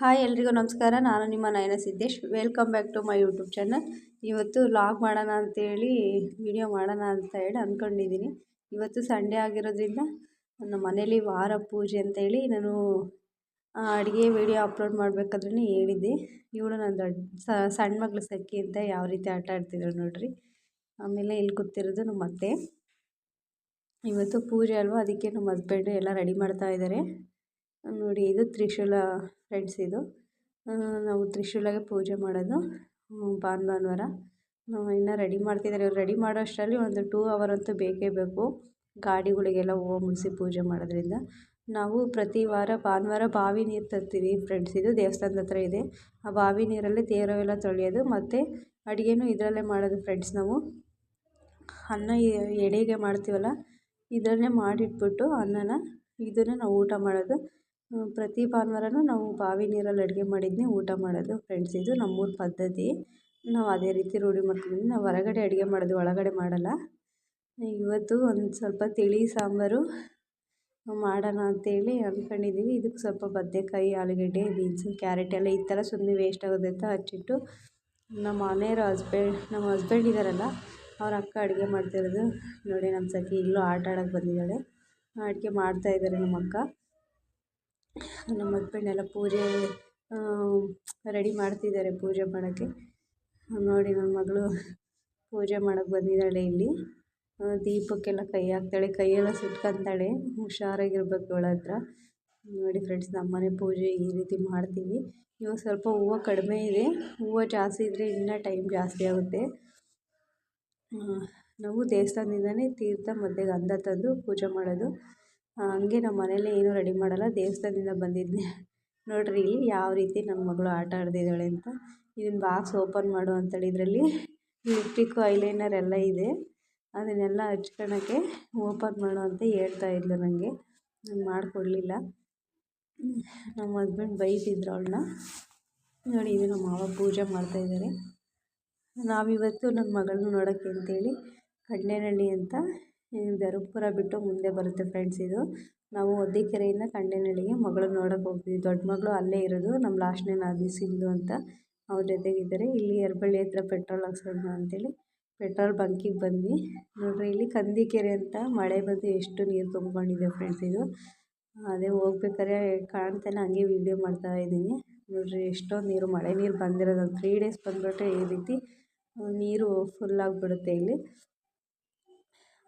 Hi ಎಲ್ರಿಗೂ ನಮಸ್ಕಾರ. ನಾನು ನಿಮ್ಮ Nayana Siddesh. Welcome back to my YouTube channel ಇವತ್ತು ಲಾಗ್ ಮಾಡೋಣ ಅಂತೇಳಿ ವಿಡಿಯೋ ಮಾಡೋಣ ಅಂತ ಹೇಳಿ ಅಂದ್ಕೊಂಡಿದ್ದೀನಿ. ಇವತ್ತು ಸಂಡೇ ಆಗಿರೋದ್ರಿಂದ ನಮ್ಮ ಮನೇಲಿ ವಾರ ಪೂಜೆ ಅಂತೇಳಿ ನಾನು ಅಡುಗೆ ವಿಡಿಯೋ ಅಪ್ಲೋಡ್ ಮಾಡಬೇಕಾದ್ರೂ ಹೇಳಿದ್ದೆ. ಇವಳು ನನ್ನ ದೊಡ್ಡ ಸಣ್ಣ ಮಗಳು ಸಖಿ ಅಂತ ಯಾವ ರೀತಿ ಆಟ ಆಡ್ತಿದ್ರು ನೋಡ್ರಿ. ಆಮೇಲೆ ಇಲ್ಲಿ ಕೂತಿರೋದು ನಮ್ಮ ಅತ್ತೆ. ಇವತ್ತು ಪೂಜೆ ಅಲ್ವಾ, ಅದಕ್ಕೆ ನಮ್ಮ ಹಸ್ಬೆಂಡು ಎಲ್ಲ ರೆಡಿ ಮಾಡ್ತಾ ಇದ್ದಾರೆ. ನೋಡಿ, ಇದು ತ್ರಿಶೂಲ ಫ್ರೆಂಡ್ಸ್ ಇದು. ನಾವು ತ್ರಿಶೂಲಗೆ ಪೂಜೆ ಮಾಡೋದು ಭಾನು ಭಾನುವಾರ. ಇನ್ನು ರೆಡಿ ಮಾಡ್ತಿದ್ದಾರೆ. ಇವ್ರು ರೆಡಿ ಮಾಡೋ ಅಷ್ಟರಲ್ಲಿ ಒಂದು ಟೂ ಅವರ್ ಅಂತೂ ಬೇಕೇ ಬೇಕು. ಗಾಡಿಗಳಿಗೆಲ್ಲ ಹೂವು ಮುಡಿಸಿ ಪೂಜೆ ಮಾಡೋದ್ರಿಂದ. ನಾವು ಪ್ರತಿ ವಾರ ಭಾನುವಾರ ಬಾವಿ ನೀರು ತರ್ತೀವಿ ಫ್ರೆಂಡ್ಸ್ ಇದು ದೇವಸ್ಥಾನದ ಹತ್ರ ಇದೆ. ಆ ಬಾವಿ ನೀರಲ್ಲಿ ತೇರವೆಲ್ಲ ತೊಳೆಯೋದು ಮತ್ತು ಅಡುಗೆನೂ ಇದರಲ್ಲೇ ಮಾಡೋದು ಫ್ರೆಂಡ್ಸ್ ನಾವು. ಅನ್ನ ಎಡೆಗೆ ಮಾಡ್ತೀವಲ್ಲ, ಇದರಲ್ಲೇ ಮಾಡಿಟ್ಬಿಟ್ಟು ಅನ್ನನ, ಇದನ್ನು ನಾವು ಊಟ ಮಾಡೋದು. ಪ್ರತಿ ಭಾನುವಾರನೂ ನಾವು ಬಾವಿ ನೀರಲ್ಲಿ ಅಡುಗೆ ಮಾಡಿದ್ದನ್ನೇ ಊಟ ಮಾಡೋದು ಫ್ರೆಂಡ್ಸ್ ಇದು, ನಮ್ಮೂರ ಪದ್ಧತಿ. ನಾವು ಅದೇ ರೀತಿ ರೂಢಿ ಮಾಡ್ಕೊಂಡಿದ್ದೀವಿ ನಾವು ಹೊರಗಡೆ ಅಡುಗೆ ಮಾಡೋದು ಒಳಗಡೆ ಮಾಡೋಲ್ಲ. ಇವತ್ತು ಒಂದು ಸ್ವಲ್ಪ ತಿಳಿ ಸಾಂಬಾರು ಮಾಡೋಣ ಅಂತೇಳಿ ಅಂದ್ಕೊಂಡಿದ್ದೀವಿ ಇದಕ್ಕೆ ಸ್ವಲ್ಪ ಬದ್ದೆಕಾಯಿ ಆಲೂಗಡ್ಡೆ ಬೀನ್ಸು ಕ್ಯಾರೆಟ್ ಎಲ್ಲ ಈ ಥರ ಸುಮ್ಮನೆ ವೇಸ್ಟ್ ಆಗೋದು ಅಂತ ಹಚ್ಚಿಟ್ಟು ನಮ್ಮ ಮನೆಯವ್ರ ಹಸ್ಬೆಂಡ್ ನಮ್ಮ ಹಸ್ಬೆಂಡ್ ಇದ್ದಾರಲ್ಲ ಅವ್ರ ಅಕ್ಕ ಅಡುಗೆ ಮಾಡ್ತಿರೋದು. ನೋಡಿ ನಮ್ಮ ಸಖಿ ಇಲ್ಲೂ ಆಟ ಆಡೋಕ್ಕೆ ಬಂದಿದ್ದಾಳೆ. ಅಡುಗೆ ಮಾಡ್ತಾಯಿದ್ದಾರೆ ನಮ್ಮ ಅಕ್ಕ. ನಮ್ಮ ಹಸ್ಬೆಂಡ್ ಎಲ್ಲ ಪೂಜೆ ರೆಡಿ ಮಾಡ್ತಿದ್ದಾರೆ ಪೂಜೆ ಮಾಡೋಕ್ಕೆ. ನೋಡಿ ನನ್ನ ಮಗಳು ಪೂಜೆ ಮಾಡೋಕ್ಕೆ ಬಂದಿದ್ದಾಳೆ ಇಲ್ಲಿ. ದೀಪಕ್ಕೆಲ್ಲ ಕೈ ಹಾಕ್ತಾಳೆ, ಕೈಯೆಲ್ಲ ಸುಟ್ಕೊತಾಳೆ, ಹುಷಾರಾಗಿರ್ಬೇಕು ಅವಳ ಹತ್ರ. ನೋಡಿ ಫ್ರೆಂಡ್ಸ್ ನಮ್ಮನೆ ಪೂಜೆ ಈ ರೀತಿ ಮಾಡ್ತೀವಿ. ಇವಾಗ ಸ್ವಲ್ಪ ಹೂವು ಕಡಿಮೆ ಇದೆ. ಹೂವು ಜಾಸ್ತಿ ಇದ್ದರೆ ಇನ್ನೂ ಟೈಮ್ ಜಾಸ್ತಿ ಆಗುತ್ತೆ. ನಾವು ದೇವಸ್ಥಾನದಿಂದನೇ ತೀರ್ಥ ಮತ್ತು ಗಂಧ ತಂದು ಪೂಜೆ ಮಾಡೋದು. ಹಂಗೆ ನಮ್ಮ ಮನೇಲಿ ಏನೂ ರೆಡಿ ಮಾಡೋಲ್ಲ. ದೇವಸ್ಥಾನದಿಂದ ಬಂದಿದ್ದೆ ನೋಡಿರಿ, ಇಲ್ಲಿ ಯಾವ ರೀತಿ ನನ್ನ ಮಗಳು ಆಟ ಆಡ್ತಿದ್ದಾಳೆ ಅಂತ. ಇದನ್ನ ಬಾಕ್ಸ್ ಓಪನ್ ಮಾಡು ಅಂತೇಳಿ ಇದರಲ್ಲಿ ಲಿಪ್ಟಿಕ್ಕು ಐಲೈನರ್ ಎಲ್ಲ ಇದೆ. ಅದನ್ನೆಲ್ಲ ಹಚ್ಕೊಳಕ್ಕೆ ಓಪನ್ ಮಾಡು ಅಂತ ಹೇಳ್ತಾ ಇದ್ಲು ನನಗೆ ನಾನು ಮಾಡಿಕೊಡ್ಲಿಲ್ಲ. ನಮ್ಮ ಹಸ್ಬೆಂಡ್ ಬೈತಿದ್ರು ಅವಳನ್ನ. ನೋಡಿ, ಇದು ನಮ್ಮ ಮಾವ ಪೂಜೆ ಮಾಡ್ತಾಯಿದ್ದಾರೆ ನಾವಿವತ್ತು ನನ್ನ ಮಗಳನ್ನ ನೋಡೋಕ್ಕೆ ಅಂತೇಳಿ ಕಡ್ಲೆನಳ್ಳಿ ಅಂತ ಧರ್ಮಪುರ ಬಿಟ್ಟು ಮುಂದೆ ಬರುತ್ತೆ ಫ್ರೆಂಡ್ಸ್ ಇದು. ನಾವು ಹೊದಿಕೆರೆಯಿಂದ ಕಂಡೇನಹಳ್ಳಿಗೆ ಮಗಳನ್ನ ನೋಡೋಕೆ ಹೋಗ್ತೀವಿ. ದೊಡ್ಡ ಮಗಳು ಅಲ್ಲೇ ಇರೋದು. ನಮ್ಮ ಲಾಸ್ಟ್ ನೇಮ್ ಅದು ಸಿಂಧು ಅಂತ ಅವ್ರ ಜೊತೆಗಿದ್ದಾರೆ. ಇಲ್ಲಿ ಎರ್ಬಳ್ಳಿ ಹತ್ರ ಪೆಟ್ರೋಲ್ ಹಾಕ್ಸೋಣ ಅಂತೇಳಿ ಪೆಟ್ರೋಲ್ ಬಂಕಿಗೆ ಬಂದ್ವಿ. ನೋಡ್ರಿ, ಇಲ್ಲಿ ಕಂದಿಕೆರೆ ಅಂತ ಮಳೆ ಬಂದು ಎಷ್ಟು ನೀರು ತುಂಬ್ಕೊಂಡಿದೆ ಫ್ರೆಂಡ್ಸ್ ಇದು. ಅದೇ ಹೋಗ್ಬೇಕಾದ್ರೆ ಕಾಣ್ತಾನೆ, ಹಂಗೆ ವೀಡಿಯೋ ಮಾಡ್ತಾ ಇದ್ದೀನಿ. ನೋಡ್ರಿ, ಎಷ್ಟೊಂದು ನೀರು, ಮಳೆ ನೀರು ಬಂದಿರೋದು. ತ್ರೀ ಡೇಸ್ ಬಂದುಬಿಟ್ರೆ ಈ ರೀತಿ ನೀರು ಫುಲ್ ಆಗಿಬಿಡುತ್ತೆ ಇಲ್ಲಿ.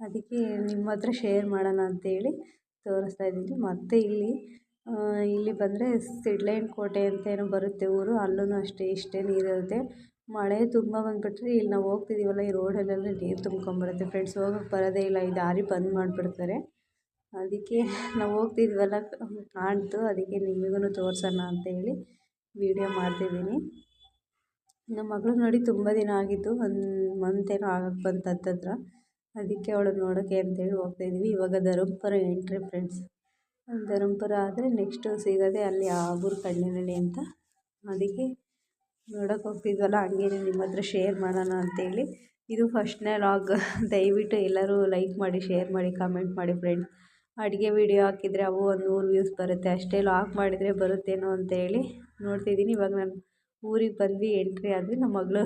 ಅದಕ್ಕೆ ನಿಮ್ಮ ಹತ್ರ ಶೇರ್ ಮಾಡೋಣ ಅಂತೇಳಿ ತೋರಿಸ್ತಾ ಇದ್ದೀನಿ. ಮತ್ತು ಇಲ್ಲಿ ಇಲ್ಲಿ ಬಂದರೆ ಸಿಡ್ಲೈನ್ ಕೋಟೆ ಅಂತ ಏನೋ ಬರುತ್ತೆ ಊರು. ಅಲ್ಲೂ ಅಷ್ಟೇ, ಇಷ್ಟೇ ನೀರಿರುತ್ತೆ ಮಳೆ ತುಂಬ ಬಂದುಬಿಟ್ರೆ ಇಲ್ಲಿ ನಾವು ಹೋಗ್ತಿದ್ದೀವಲ್ಲ ಈ ರೋಡಲ್ಲೆಲ್ಲ ನೀರು ತುಂಬ್ಕೊಂಬರುತ್ತೆ ಫ್ರೆಂಡ್ಸ್ ಹೋಗೋಕ್ಕೆ ಬರೋದೇ ಇಲ್ಲ. ಈ ದಾರಿ ಬಂದ್ ಮಾಡಿಬಿಡ್ತಾರೆ. ಅದಕ್ಕೆ ನಾವು ಹೋಗ್ತಿದ್ವಲ್ಲ, ಕಾಣ್ತು. ಅದಕ್ಕೆ ನಿಮಗೂ ಅಂತ ಅಂತೇಳಿ ವೀಡಿಯೋ ಮಾಡ್ತಿದ್ದೀನಿ. ನಮ್ಮ ಮಗಳು ನೋಡಿ ತುಂಬ ದಿನ ಆಗಿತ್ತು ಒಂದು ಮಂತ್ ಏನೋ ಆಗಕ್ಕೆ ಬಂತು ಹತ್ತತ್ರ ಅದಕ್ಕೆ ಅವ್ಳನ್ನ ನೋಡೋಕ್ಕೆ ಅಂತೇಳಿ ಹೋಗ್ತಾಯಿದ್ವಿ ಇವಾಗ ಧರ್ಮಪುರ ಎಂಟ್ರಿ ಫ್ರೆಂಡ್ಸ್. ಧರ್ಮಪುರ ಆದರೆ ನೆಕ್ಸ್ಟು ಸಿಗೋದೇ ಅಲ್ಲಿ ಆಗೂರು ಕಣ್ಣಿನಳ್ಳಿ ಅಂತ ಅದಕ್ಕೆ ನೋಡೋಕೆ ಹೋಗ್ತಿದ್ವಲ್ಲ ಹಂಗೆ ನಿಮ್ಮ ಹತ್ರ ಶೇರ್ ಮಾಡೋಣ ಅಂತೇಳಿ. ಇದು ಫಸ್ಟ್ನೇ ಲಾಗ್ ದಯವಿಟ್ಟು ಎಲ್ಲರೂ ಲೈಕ್ ಮಾಡಿ ಶೇರ್ ಮಾಡಿ ಕಾಮೆಂಟ್ ಮಾಡಿ ಫ್ರೆಂಡ್ಸ್ ಅಡುಗೆ ವೀಡಿಯೋ ಹಾಕಿದರೆ ಅವು ಒಂದು ನೂರು ವ್ಯೂಸ್ ಬರುತ್ತೆ. ಅಷ್ಟೇ ಲಾಕ್ ಮಾಡಿದರೆ ಬರುತ್ತೇನೋ ಅಂತೇಳಿ ನೋಡ್ತಿದ್ದೀನಿ. ಇವಾಗ ನಾನು ಊರಿಗೆ ಬಂದ್ವಿ ಎಂಟ್ರಿ ಆದ್ವಿ. ನಮ್ಮ ಮಗಳು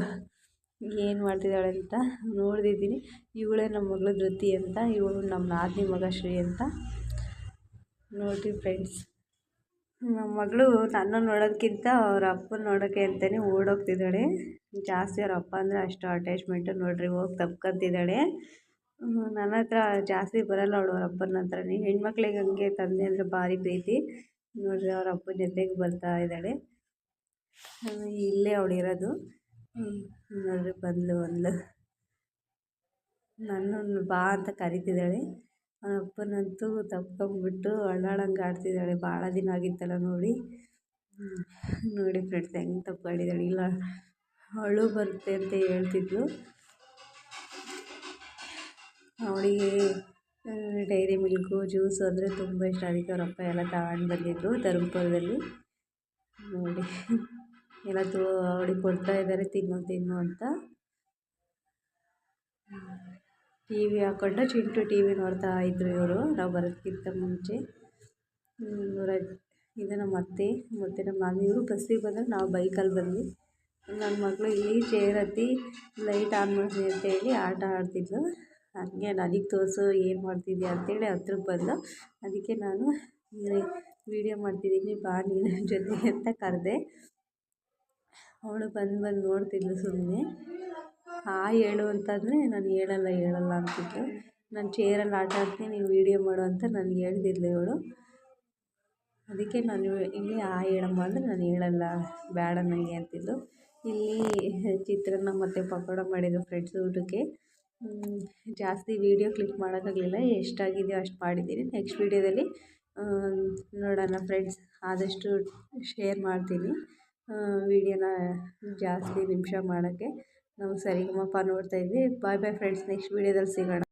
ಏನು ಮಾಡ್ತಿದ್ದಾಳೆ ಅಂತ ನೋಡ್ತಿದ್ದೀನಿ. ಇವಳೇ ನಮ್ಮ ಮಗಳು ಧೃತಿ ಅಂತ, ಇವಳು ನಮ್ಮ ನಾದಿನಿ ಮಗ ಶ್ರೀ ಅಂತ ನೋಡಿ ಫ್ರೆಂಡ್ಸ್ ನಮ್ಮ ಮಗಳು ನನ್ನ ನೋಡೋದಕ್ಕಿಂತ ಅವ್ರ ಅಪ್ಪನ ನೋಡೋಕ್ಕೆ ಅಂತಲೇ ಓಡೋಗ್ತಿದ್ದಾಳೆ. ಜಾಸ್ತಿ ಅವ್ರ ಅಪ್ಪ ಅಂದರೆ ಅಷ್ಟು ಅಟ್ಯಾಚ್ಮೆಂಟು ನೋಡ್ರಿ, ಹೋಗಿ ತಪ್ಕೊತಿದ್ದಾಳೆ ನನ್ನ ಹತ್ರ ಜಾಸ್ತಿ ಬರೋಲ್ಲ ಅವಳು ಅವ್ರ ಅಪ್ಪನ ಹತ್ರನೇ. ಹೆಣ್ಮಕ್ಳಿಗೆ ಹಂಗೆ ತಂದೆ ಅಂದರೆ ಭಾರಿ ಪ್ರೀತಿ. ನೋಡ್ರಿ ಅವ್ರ ಅಪ್ಪನ ಜೊತೆಗೆ ಬರ್ತಾ ಇದ್ದಾಳೆ. ಇಲ್ಲೇ ಅವಳಿರೋದು. ನೋಡಿರಿ ಬಂದಳು ಒಂದು ನನ್ನನ್ನು ಬಾ ಅಂತ ಕರಿತಿದ್ದಾಳೆ. ಅಪ್ಪನಂತೂ ತಪ್ಕೊಂಬಿಟ್ಟು ಅಳ್ಳಾಡಂಗೆ ಆಡ್ತಿದ್ದಾಳೆ. ಭಾಳ ದಿನ ಆಗಿತ್ತಲ್ಲ ನೋಡಿ. ನೋಡಿ ಫ್ರೆಂಡ್ಸ್ ಹೆಂಗೆ ತಪ್ಕೊಂಡಿದ್ದಾಳೆ. ಇಲ್ಲ ಅಳು ಬರುತ್ತೆ ಅಂತ ಹೇಳ್ತಿದ್ಲು. ಅವಳಿಗೆ ಡೈರಿ ಮಿಲ್ಕು ಜ್ಯೂಸು ಅಂದರೆ ತುಂಬ ಇಷ್ಟ. ಅದಕ್ಕೆ ಅವ್ರ ಅಪ್ಪ ಎಲ್ಲ ತಗೊಂಡು ಬಂದಿದ್ದರು ಧರ್ಮಪುರದಲ್ಲಿ. ನೋಡಿ. ಎಲ್ಲ ತೋ ಅವಳಿಗೆ ಕೊಡ್ತಾ ಇದ್ದಾರೆ ತಿನ್ನು ತಿನ್ನು ಅಂತ. ಟಿ ವಿ ಹಾಕ್ಕೊಂಡು ಚಿಂಟು ಟಿ ವಿ ನೋಡ್ತಾ ಇದ್ದರು ಇವರು, ನಾವು ಬರೋದಕ್ಕಿಂತ ಮುಂಚೆ. ಇದು ನಮ್ಮ ಅತ್ತೆ, ಮತ್ತು ನಮ್ಮ ಮಾಮಿ, ಇವರು ಬಸ್ಸಿಗೆ ಬಂದರೆ ನಾವು ಬೈಕಲ್ಲಿ ಬಂದ್ವಿ. ನನ್ನ ಮಗಳು ಇಲ್ಲಿ ಚೇರ್ ಹತ್ತಿ ಲೈಟ್ ಆನ್ ಮಾಡ್ತೀನಿ ಅಂತೇಳಿ ಆಟ ಆಡ್ತಿದ್ಲು. ಹಾಗೆ ನನಗೆ ತೋರಿಸು ಏನು ಮಾಡ್ತಿದ್ಯಾ ಅಂತೇಳಿ ಹತ್ರಕ್ಕೆ ಬಂದು ಅದಕ್ಕೆ ನಾನು ವೀಡಿಯೋ ಮಾಡ್ತಿದ್ದೀನಿ, ಬಾ ನೀನು ಜೊತೆ ಅಂತ ಕರೆದೆ. ಅವಳು ಬಂದು ಬಂದು ನೋಡ್ತಿದ್ಳು ಸುಮ್ಮನೆ ಹಾಯ್ ಹೇಳು ಅಂತಂದರೆ ನಾನು ಹೇಳಲ್ಲ ಹೇಳಲ್ಲ ಅಂತಿದ್ಳು ನಾನು ಚೇರಲ್ಲಿ ಆಟ ಆಡ್ತೀನಿ, ನೀನು ವೀಡಿಯೋ ಮಾಡು ಅಂತ ನನ್ಗೆ ಹೇಳ್ತಿದ್ಲು ಇವಳು. ಅದಕ್ಕೆ ನಾನು ಇಲ್ಲಿ ಆ ಹೇಳಮ್ಮ ಅಂದರೆ ನಾನು ಹೇಳಲ್ಲ, ಬೇಡ ನನಗೆ ಅಂತಿದ್ಲು. ಇಲ್ಲಿ ಚಿತ್ರಾನ್ನ ಮತ್ತು ಪಕೋಡ ಮಾಡಿದ್ರು ಫ್ರೆಂಡ್ಸ್ ಊಟಕ್ಕೆ. ಜಾಸ್ತಿ ವೀಡಿಯೋ ಕ್ಲಿಕ್ ಮಾಡೋಕ್ಕಾಗಲಿಲ್ಲ, ಎಷ್ಟಾಗಿದೆಯೋ ಅಷ್ಟು ಮಾಡಿದ್ದೀನಿ. ನೆಕ್ಸ್ಟ್ ವೀಡಿಯೋದಲ್ಲಿ ನೋಡೋಣ ಫ್ರೆಂಡ್ಸ್ ಆದಷ್ಟು ಶೇರ್ ಮಾಡ್ತೀನಿ. ವೀಡಿಯೋನ ಜಾಸ್ತಿ ನಿಮಿಷ ಮಾಡೋಕ್ಕೆ ನಾವು ಸರಿಗಮಪ ನೋಡ್ತಾಯಿದ್ವಿ ಬಾಯ್ ಬಾಯ್ ಫ್ರೆಂಡ್ಸ್ ನೆಕ್ಸ್ಟ್ ವೀಡಿಯೋದಲ್ಲಿ ಸಿಗೋಣ.